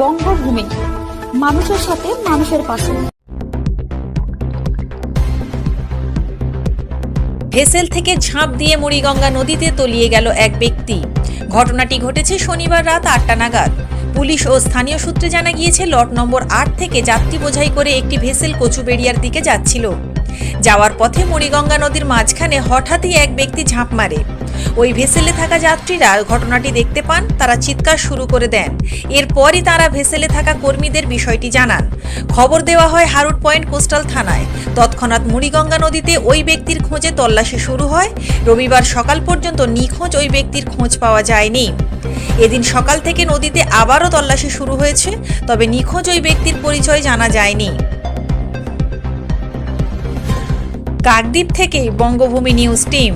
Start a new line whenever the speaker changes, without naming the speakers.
বঙ্গভূমি। মানুষের সাথে মানুষের পাশে।
ভেসেল থেকে ঝাঁপ দিয়ে মুড়িগঙ্গা নদীতে তলিয়ে গেল এক ব্যক্তি। ঘটনাটি ঘটেছে শনিবার রাত আটটা নাগাদ। পুলিশ ও স্থানীয় সূত্রে জানা গিয়েছে, লট নম্বর আট থেকে যাত্রী বোঝাই করে একটি ভেসেল কচুবেড়িয়ার দিকে যাচ্ছিল। যাওয়ার পথে মুড়িগঙ্গা নদীর মাঝখানে হঠাৎই এক ব্যক্তি ঝাঁপ মারে। ওই ভেসেলে থাকা যাত্রীরা ঘটনাটি দেখতে পান, তারা চিৎকার শুরু করে দেন। এরপরই তারা ভেসেলে থাকা কর্মীদের বিষয়টি জানান। খবর দেওয়া হয় হারুট পয়েন্ট কোস্টাল থানায়। তৎক্ষণাৎ মুড়িগঙ্গা নদীতে ওই ব্যক্তির খোঁজে তল্লাশি শুরু হয়। রবিবার সকাল পর্যন্ত নিখোঁজ ওই ব্যক্তির খোঁজ পাওয়া যায়নি। এদিন সকাল থেকে নদীতে আবারও তল্লাশি শুরু হয়েছে, তবে নিখোঁজ ওই ব্যক্তির পরিচয় জানা যায়নি। কাকদ্বীপ থেকে বঙ্গভূমি নিউজ টিম।